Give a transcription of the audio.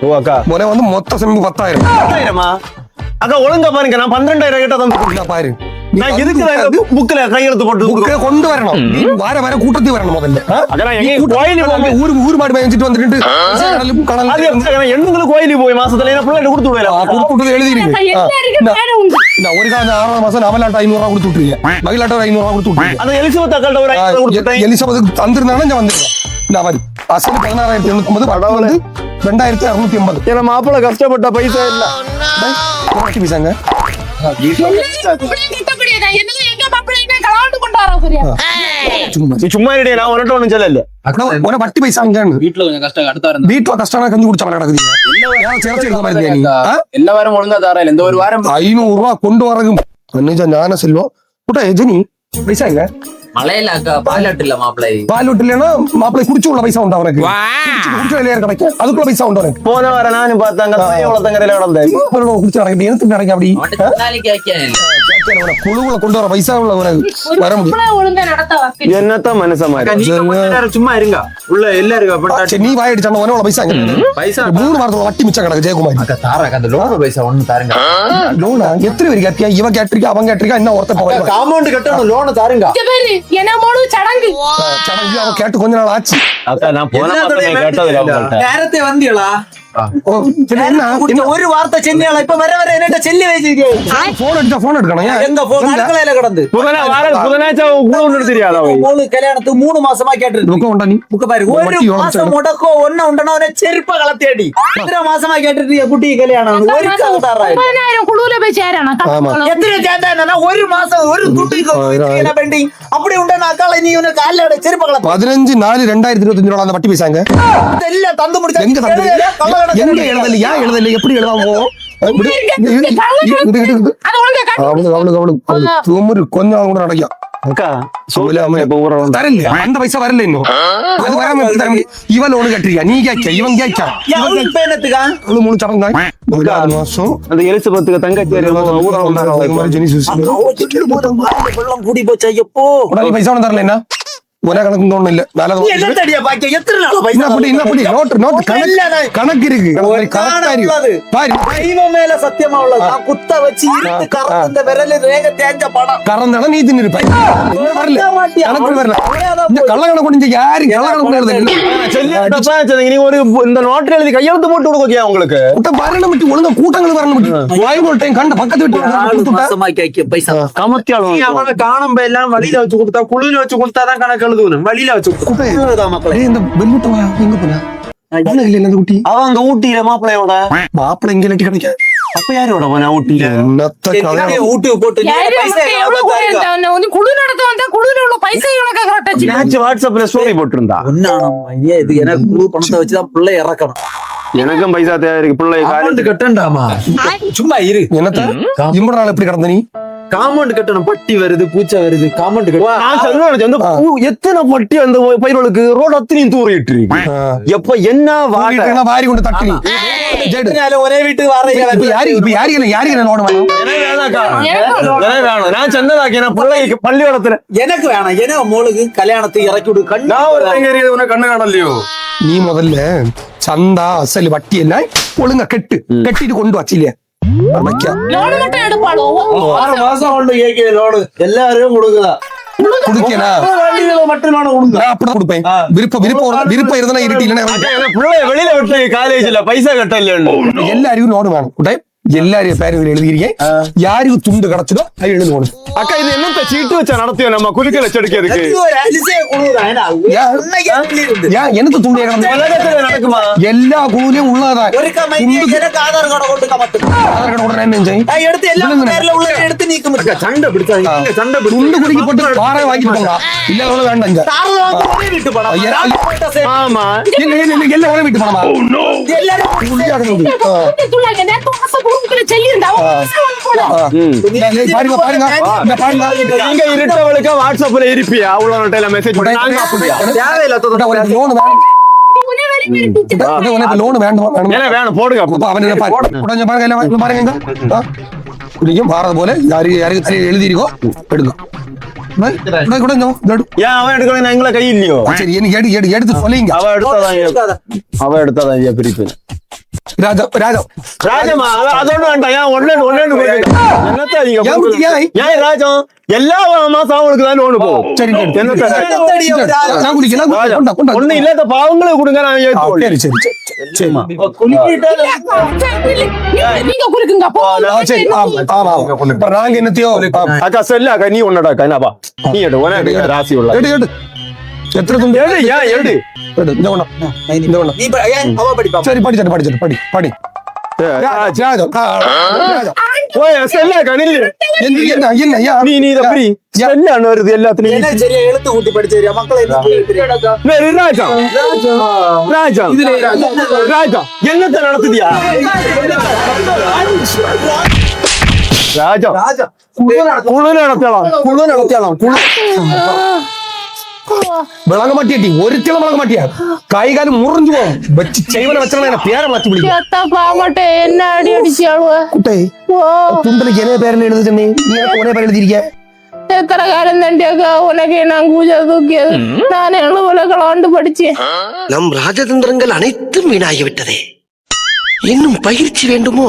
ஓ அக்கா. முறை வந்து மொத்த செம்பு பத்தாயிரம். பத்தாயிரமா? அக்கா ஒழுங்கா பாருங்க. நான் பன்னெண்டாயிரம் கிட்ட தந்து இந்தா பாரு. நான் எதுக்கு புக்ல கையெழுத்து போட்டு நீ வார வார கூட்டத்துக்கு வரணும் முதல்ல. ஆ? அக்கா நான் எங்க கூட்டம் கோயிலுக்கு அந்த போக ஊரு ஊர் மாடு மேய்ச்சிட்டு வந்துட்டு கடலும் அது கடல் எப்படி அக்கா, நான் எண்ணுங்களுக்கு கோயிலுக்கு போய் மாசத்துல. என்ன பிள்ளை கொடுத்து விடலாம் கொடுத்து விட்டது எழுதி இருக்கு எல்லாருக்கும் வேலை உண்டு. நான் ஒரு காலம் ஆறாம் மாசம் நவலாட்ட ஐநூறு ரூபா கொடுத்து விட்டுருக்கேன் மகிழாட்ட ஒரு ஐநூறு ரூபா கொடுத்து விட்டுருக்கேன் அந்த எலிசபெத் அக்காள்கிட்ட ஒரு ஐநூறு கொடுத்துட்டேன். எலிசபெத்துக்கு தந்திருந்தாலும் நான் வந்துருக்கேன் வரி. அசல் பதினாறாயிரத்தி ஒன்பது படம் வந்து ரெண்டாயிரத்தி அறுநூத்தி எண்பது ஏன்னா மாப்பிள்ள கஷ்டப்பட்ட பைசா இல்ல. வட்டி பைசாங்க? சும்மா நீ சும்மா இருடே நான் உன்கிட்ட ஒண்ணும் சொல்லல. உன வட்டி பைசாங்கன்னு. வீட்டுல கொஞ்சம் கஷ்டம் அடுத்த வாரம் வீட்டுல கஷ்டம் கஞ்சி குடிச்ச மாதிரி நடக்குது? எல்லா வாரம் ஒழுங்கா தாரா இந்த ஒரு வாரம் ஐநூறு ரூபா கொண்டு வரது நிஜம் ஞான செல்வம். கூட்ட எஜனி பைசா எங்க மழையில அக்கா பாலாட்டு இல்ல மாப்பிள்ளை பால் விட்டு இல்லைன்னா மாப்பிள்ளை குடிச்சு உள்ள பைசா உண்டு அவனுக்கு குடிச்சு குடிச்சு வெளியே கிடைக்கும் அதுக்குள்ள பைசா உண்டு அவனுக்கு போன வர நானும் பார்த்தாங்க உலகத்தங்கரையில நடந்தேன் அப்புறம் குடிச்சு நடக்க எனக்கு நடக்க அப்படி குழுவுல கொண்டு வர பைசா உள்ள வர முடியும். என்னத்தான் மனுஷன் மாதிரி சும்மா இருங்க. உள்ள எல்லாரும் சரி, நீ வாய் அடிச்சான உடனே உள்ள பைசா? பைசா மூணு வாரத்துல வட்டி மிச்சம் கிடக்கு ஜெயக்குமார். அக்கா தாரா அந்த லோன் பைசா ஒண்ணு தாருங்க. லோனா? எத்தனை பேர் கேட்டியா? இவ கேட்டிருக்கா அவன் கேட்டிருக்கா என்ன ஒருத்தர் போய் காம்பவுண்ட் கட்டணும் லோன் தாருங்க. இங்க பாரு, என்ன மூணு சடங்கு. சடங்கு அவன் கேட்டு கொஞ்ச நாள் ஆச்சு. அக்கா நான் போன மாசமே கேட்டதில்ல அவங்கள்ட்ட. நேரத்தை வந்தீங்களா ஓ, சரி, என்ன என்ன ஒரு வார்த்தை செஞ்சால இப்ப வர வர என்ன செல்லி வச்சிருக்கீங்க போன் அடிச்சா போன் எடுக்கணும் ஏன்? எங்க போன் அடுக்கலையில கிடந்து புதனா வார புதனாச்சா கூட ஒண்ணு தெரியாதா அவை? மூணு கல்யாணத்துக்கு மூணு மாசமா கேட்டு துக்கம் உண்டா நீ புக்க பாரு ஒரு வட்டி எவ்வளவு மாசம் முடக்கோ ஒண்ணு உண்டனா அவனை செருப்ப கலத்தேடி எத்தனை மாசமா கேட்டுட்டு குட்டி கல்யாணம் இந்த ஒரு மாசம் கலத்தாரா முப்பதாயிரம் குழுவுல போய் சேரணும் ஆமா. எத்தனை சேர்ந்தா என்னன்னா ஒரு மாசம் ஒரு துட்டு பெண்டிங் அப்படி உண்டா அக்கால நீ உனக்கு காலையோட செருப்ப கலத்த பதினஞ்சு நாலு ரெண்டாயிரத்தி இருபத்தஞ்சு ரூபா அந்த வட்டி பைசாங்க எல்லாம் தந்து முடிச்சா எங்க எங்க எழுதல ஏன் எழுதல எப்படி எழுதாமோ. அது. அவளுக்கு அவளுக்கு அவளுக்கு தும்முரு கொஞ்சம் கூட நடக்கும் அக்கா சொல்லாம இப்ப ஊற வந்து தரல அந்த பைசா வரல இன்னும். அது வராம? இவன் ஒண்ணு கட்டுறியா நீ கேட்க இவன் கேட்க. அவளு மூணு சடம் தான். நாலு மாசம். அந்த எலிசபெத்துக்கு தங்கச்சி ஊற வந்தாங்க ஜெனி சுசி வெள்ளம் கூடி போச்சா எப்போ? உடனே பைசா ஒண்ணு தரல என்ன? உன கணக்கு ஒண்ணும் இல்ல மேல நீ என்ன தடியா பாக்க எத்தனை நாள் பைசா என்ன அப்படி என்ன அப்படி நோட்டு நோட்டு கணக்கு கணக்கு இருக்கு. ஒரு கரெக்டா உள்ளது. இருக்கு பாரு. தெய்வம் மேல சத்தியமா உள்ளது. குத்த வச்சு இந்த விரல ரேக தேஞ்ச படம். கறந்தாலும் நீ தின்னு வரல? கணக்கு வரல. இந்த கள்ள கணக்கு கொஞ்சம் யாரு? கள்ள கணக்கு எழுதுல நீ ஒரு இந்த நோட்டில் எழுதி கையெழுத்து போட்டு கொடுக்கியா உங்களுக்கு. கூட்ட வரணும் விட்டு ஒழுங்கா கூட்டங்கள் வரணும் விட்டு வாய் ஒரு டைம் கண்ட பக்கத்து வீட்டு பைசா. கமத்தியாலும் நீ அவன காணும் எல்லாம் வழியில வச்சு கொடுத்தா குளிர்ல வச்சு கொடுத்தாதான் கணக்கு எழுதுவணும் வழியில வச்சு மக்களே இந்த பெல்முட்டை வா, எங்க போனா? குட்டி அவங்க ஊட்டியில மாப்பிள்ளையோட மாப்பிள்ளை எங்க இல்லாட்டி கிடைக்க? அப்ப யாரோட போன ஊட்டியில? வீட்டுக்கு போட்டு வந்து குழு நடத்த வந்தா குழுல உள்ள பைசா மேட்ச் வாட்ஸ்அப்ல ஸ்டோரி போட்டிருந்தா. இது எனக்கு முழு பணத்தை வச்சுதான் பிள்ளை இறக்கணும். எனக்கும் பைசா தேவை இருக்கு. பிள்ளை கட்டண்டாமா? சும்மா இரு. என்னத்த? இம்புற நாள் எப்படி கிடந்த நீ? காம்பவுண்ட் கட்டணும் பட்டி வருது பூச்சை வருது காம்பவுண்ட் கட்டணும் நான் சொல்லுவேன் வந்து எத்தனை பட்டி அந்த பயிர்களுக்கு? ரோடு அத்தனையும் தூரிட்டு இருக்கு எப்ப என்ன வாங்கிட்டு வாரி கொண்டு தட்டு ஒரே வீட்டுக்கு இப்ப வர யாரு இப்ப யாரு இல்ல யாரு இல்ல நோட வேணும்? வேணும் நான் சந்ததாக்கி நான் பிள்ளைக்கு பள்ளிக்கூடத்துல எனக்கு வேணாம். ஏன்னா மோளுக்கு கல்யாணத்துக்கு இறக்கி விடு கண்ணு நான் ஒரு உனக்கு கண்ணு காணலையோ? நீ முதல்ல சந்தா அசல் வட்டி எல்லாம் ஒழுங்கா கெட்டு. கட்டிட்டு கொண்டு வச்சு இல்லையா வைக்க லோன் மட்டும் எடுப்பாளோ ஆறு மாசம் கொண்டு கேட்க லோடு எல்லாரும் கொடுக்குதா லோடு வெளியில விட்டு காலேஜ்ல பைசா கட்டலைன்னு எல்லாருக்கும் நோடு வேணும் எல்லாரும் பேரும் எழுதிக்கிறீங்க யாருக்கு துண்டு கிடைச்சதோ அது எழுதுவோம் அக்கா இது என்னத்த சீட்டு வச்சா நடத்தியோ? நம்ம குறுக்கல செடிக்கிறதுக்கு எனக்கு துண்டு நடக்குமா? எல்லா குழுலையும் உள்ளதான். ஆதார் கார்டை கொண்டு கமத்து ஆதார் கார்டு உடனே என்ன நான் எடுத்து எல்லா பேர்ல உள்ள எடுத்து நீக்க முடியும் சண்டை பிடிச்சாங்க சண்டை துண்டு குடிக்க போட்டு பாறை வாங்கிட்டு போங்க இல்ல அவ்வளவு வேண்டாம் இங்க. தாராளமா வாங்கி ஒரே வீட்டு பணம் ஐயா, தாராளமா போயிட்டா சரி. ஆமா. இல்ல இல்ல இல்ல எல்லாம் வீட்டு எல்லாரும் ரூம்குள்ள சொல்லி இருந்தா பாருங்க பாருங்க. பாருங்க. நீங்க இருட்டவளுக்கு வாட்ஸ்அப்ல இருப்பியா? அவ்வளவு நோட்டையில மெசேஜ் பண்ணாங்க அப்படியா? தேவையில்ல ஒரு லோன் வேணும். உனக்கு லோன் வேண்டாம் வேணும். போடுங்க. அவன் போல. யாருக்கு யாருக்கு எங்களை கை இல்லையோ சரி எனக்கு எடுத்து சொல்லிங்க. அவ எடுத்தாதான் அவ எடுத்தாதான் பிரிப்பு ராஜா ராஜா ராஜமா அது- அதோட வேண்டாம். ஏன் ஒன்னு ஒன்னு என்னத்த நீங்க ஏன் ராஜம் எல்லா மாசம் அவங்களுக்கு தான் லோனு போகும் சரி ஒண்ணு இல்லாத பாவங்களை கொடுங்க நான். சரி சரி நீங்க என்னத்தையோ? அக்கா செல்லு அக்கா நீ ஒன்னடா அக்கா என்னப்பா நீ எடு உன எடு ராசி உள்ள எடு எடு. எத்தனை துண்டு? எடு ஏன் எடு எடு? இந்த ஒண்ணா இந்த ஒண்ணா நீ ப- ஏன் அவ படிப்பா சரி படி படி புரியுது? வேறு ராஜா ராஜா ராஜா என்னத்த நடத்துதியா ராஜா ராஜா குழு நடத்தலாம் குழு நடத்தியாலாம் குழு விளங்க மாட்டியாட்டி ஒருத்தில விளங்க மாட்டியா? கை காலம் முறிஞ்சு போகும். வச்சு செய்வன வச்சா என்ன பேரை மாத்தி பிடிக்கும்? எத்த பாமட்டே என்ன அடி அடிச்சாளுவ குட்டை ஓ. துண்டலுக்கு என்ன பேர் எழுது சொன்னே நீ? எனக்கு ஒரே பேர் எழுதிருக்க எத்தனை காலம் தண்டியாக்கா உனக்கு நான் கூஜா தூக்கியது. நான் எழுவல கலாண்டு படிச்சேன். நம் ராஜதந்திரங்கள் அனைத்தும் வீணாகிவிட்டதே. இன்னும் பயிற்சி வேண்டுமோ?